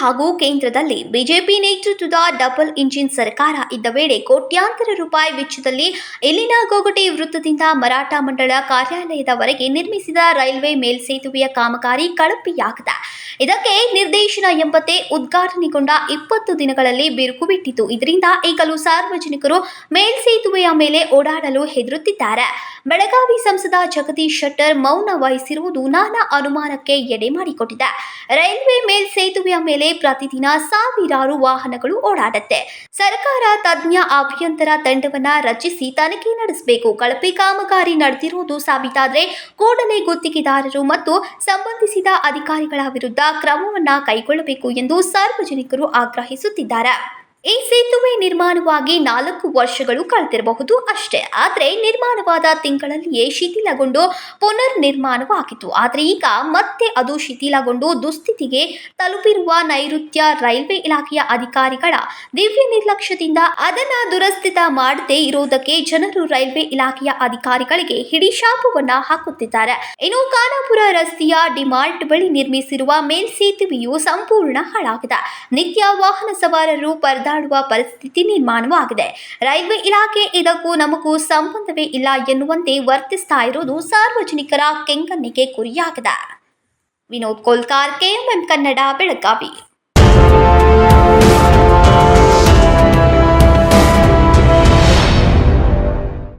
ಹಾಗೂ ಕೇಂದ್ರದಲ್ಲಿ ಬಿಜೆಪಿ ನೇತೃತ್ವದ ಡಬಲ್ ಇಂಜಿನ್ ಸರ್ಕಾರ ಇದ್ದ ವೇಳೆ ಕೋಟ್ಯಾಂತರ ರೂಪಾಯಿ ವೆಚ್ಚದಲ್ಲಿ ಇಲ್ಲಿನ ಗೋಗಟೆ ವೃತ್ತದಿಂದ ಮರಾಠ ಮಂಡಳ ಕಾರ್ಯಾಲಯದವರೆಗೆ ನಿರ್ಮಿಸಿದ ರೈಲ್ವೆ ಮೇಲ್ಸೇತುವೆಯ ಕಾಮಗಾರಿ ಕಳಪೆಯಾಗಿದೆ. ಇದಕ್ಕೆ ನಿರ್ದೇಶನ ಎಂಬಂತೆ ಉದ್ಘಾಟನೆಗೊಂಡ ಇಪ್ಪತ್ತು ದಿನಗಳಲ್ಲಿ ಬಿರುಕು ಬಿಟ್ಟಿತು. ಇದರಿಂದ ಈಗಲೂ ಸಾರ್ವಜನಿಕರು ಮೇಲ್ಸೇತುವೆಯ ಮೇಲೆ ಓಡಾಡಲು ಹೆದರುತ್ತಿದ್ದಾರೆ. ಬೆಳಗಾವಿ ಸಂಸದ ಜಗದೀಶ್ ಶೆಟ್ಟರ್ ಮೌನ ವಹಿಸಿರುವುದು ನಾನಾ ಅನುಮಾನಕ್ಕೆ ಎಡೆ ಮಾಡಿಕೊಟ್ಟಿದೆ. ರೈಲ್ವೆ ಮೇಲ್ಸೇತುವೆಯ ಮೇಲೆ ಪ್ರತಿದಿನ ಸಾವಿರಾರು ವಾಹನಗಳು ಓಡಾಡುತ್ತೆ. ಸರ್ಕಾರ ತಜ್ಞ ಅಭಿಯಂತರ ತಂಡವನ್ನ ರಚಿಸಿ ತನಿಖೆ ನಡೆಸಬೇಕು. ಕಳಪೆ ಕಾಮಗಾರಿ ನಡೆದಿರುವುದು ಸಾಬೀತಾದರೆ ಕೂಡಲೇ ಗುತ್ತಿಗೆದಾರರು ಮತ್ತು ಸಂಬಂಧಿಸಿದ ಅಧಿಕಾರಿಗಳ ವಿರುದ್ಧ ಕ್ರಮವನ್ನ ಕೈಗೊಳ್ಳಬೇಕು ಎಂದು ಸಾರ್ವಜನಿಕರು ಆಗ್ರಹಿಸುತ್ತಿದ್ದಾರೆ. ಈ ಸೇತುವೆ ನಿರ್ಮಾಣವಾಗಿ ನಾಲ್ಕು ವರ್ಷಗಳು ಕಳೆದಿರಬಹುದು ಅಷ್ಟೇ. ಆದರೆ ನಿರ್ಮಾಣವಾದ ತಿಂಗಳಲ್ಲಿಯೇ ಶಿಥಿಲಗೊಂಡು ಪುನರ್ ನಿರ್ಮಾಣವಾಗಿತ್ತು ಆದರೆ ಈಗ ಮತ್ತೆ ಅದು ಶಿಥಿಲಗೊಂಡು ದುಸ್ಥಿತಿಗೆ ತಲುಪಿರುವ ನೈಋತ್ಯ ರೈಲ್ವೆ ಇಲಾಖೆಯ ಅಧಿಕಾರಿಗಳ ದಿವ್ಯ ನಿರ್ಲಕ್ಷ್ಯದಿಂದ ಅದನ್ನ ದುರಸ್ಥಿತ ಮಾಡದೇ ಇರುವುದಕ್ಕೆ ಜನರು ರೈಲ್ವೆ ಇಲಾಖೆಯ ಅಧಿಕಾರಿಗಳಿಗೆ ಹಿಡಿಶಾಪವನ್ನ ಹಾಕುತ್ತಿದ್ದಾರೆ. ಇನ್ನು ಖಾನಾಪುರ ರಸ್ತೆಯ ಡಿಮಾರ್ಟ್ ಬಳಿ ನಿರ್ಮಿಸಿರುವ ಮೇಲ್ಸೇತುವೆಯು ಸಂಪೂರ್ಣ ಹಾಳಾಗಿದೆ. ನಿತ್ಯ ವಾಹನ ಸವಾರರು ಪರದಾಡುವ ಪರಿಸ್ಥಿತಿ ನಿರ್ಮಾಣವಾಗಿದೆ. ರೈಲ್ವೆ ಇಲಾಖೆ ಇದಕ್ಕೂ ನಮಗೂ ಸಂಬಂಧವೇ ಇಲ್ಲ ಎನ್ನುವಂತೆ ವರ್ತಿಸ್ತಾ ಇರುವುದು ಸಾರ್ವಜನಿಕರ ಕೆಂಗಣ್ಣಿಗೆ ಗುರಿಯಾಗಿದೆ. ವಿನೋದ್ ಕೋಲ್ಕಾರ್, ಕೆಎಂಎಂ ಕನ್ನಡ, ಬೆಳಗಾವಿ.